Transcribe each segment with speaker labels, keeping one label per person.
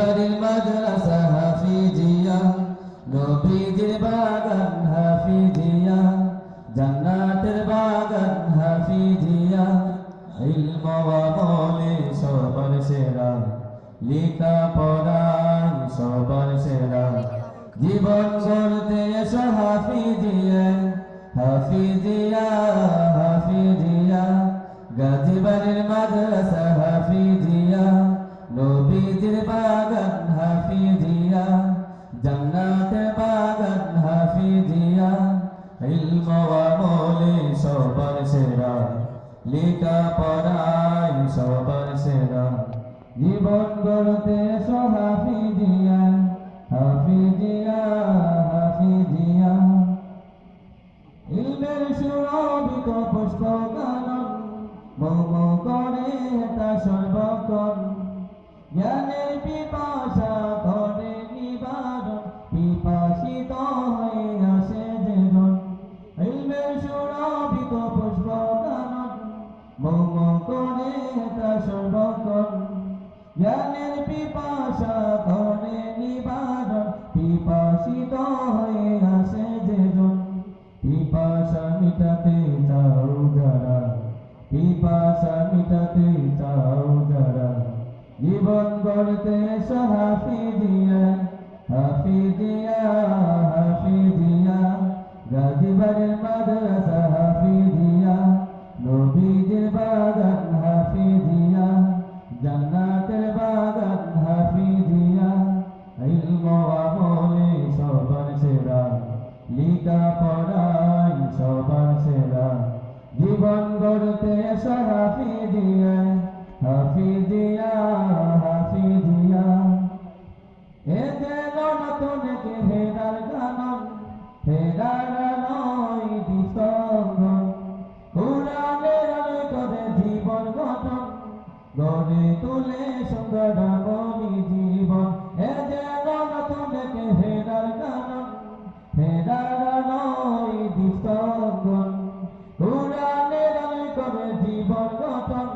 Speaker 1: বাড়ির মাদ্রাসা হাফিজিয়া, নবীজির বাগান হাফিজিয়া, জান্নাতের বাগান হাফিজিয়া ইলম ওয়া মৌলে সবার সেরা লেখা পড়াই সবার সেরা। জীবন গড়তে এসো হাফিজিয়া হাফিজিয়া হাফিজিয়া, গাজীবাড়ির মাদ্রাসা লেখা পড়াই সবার সেরা জীবন গড়তে এসো হাফিজিয়া হাফিজিয়া। ইলমের সুরভিত পুষ্প গানন মম করে তা সর্বক্ষণ জ্ঞানের পিপাসা জ্ঞানের পিপাসা করে নিবারণ পিপাসিত হয়ে আসে যেজন। পিপাসা মিটাতে চাও যারা, পিপাসা মিটাতে চাও যারা। জীবন গড়তে হাফিজিয়া হাফিজিয়া হাফিজিয়া। গাজীবাড়ির মাদ্রাসা লিখা পড়াই সবার সেরা। জীবন গড়তে এসো হাফিজিয়া হাফিজিয়া হাফিজিয়া। এ যেন নতুন কে হেরার গানন হেরার নয় দিসঙ্গন উড়ানের আলোয় করে জীবন গঠন, গড়ে তুলে সুন্দর জীবন। এ যেন নতুন কে হেরার গানন গঠন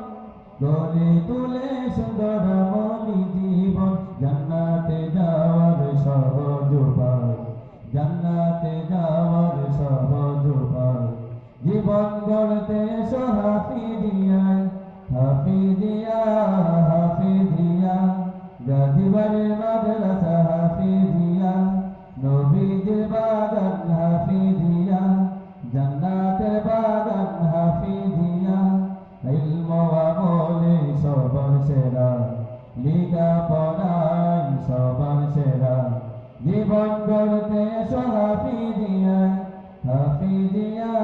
Speaker 1: গড়ে তুলে সুন্দর মনি জীবন, জান্নাতে যাওয়ার সহজ উপায়। জান্নাতে যাওয়ার সহজ উপায়। জীবন গড়তে সহাফি দিয়ায় হাফিজিয়া হাফিজিয়া সবার সেরা লিখা পড়াই সবার সেরা জীবন গড়তে সহাফি দিয়া হাফিজিয়া হাফিজিয়া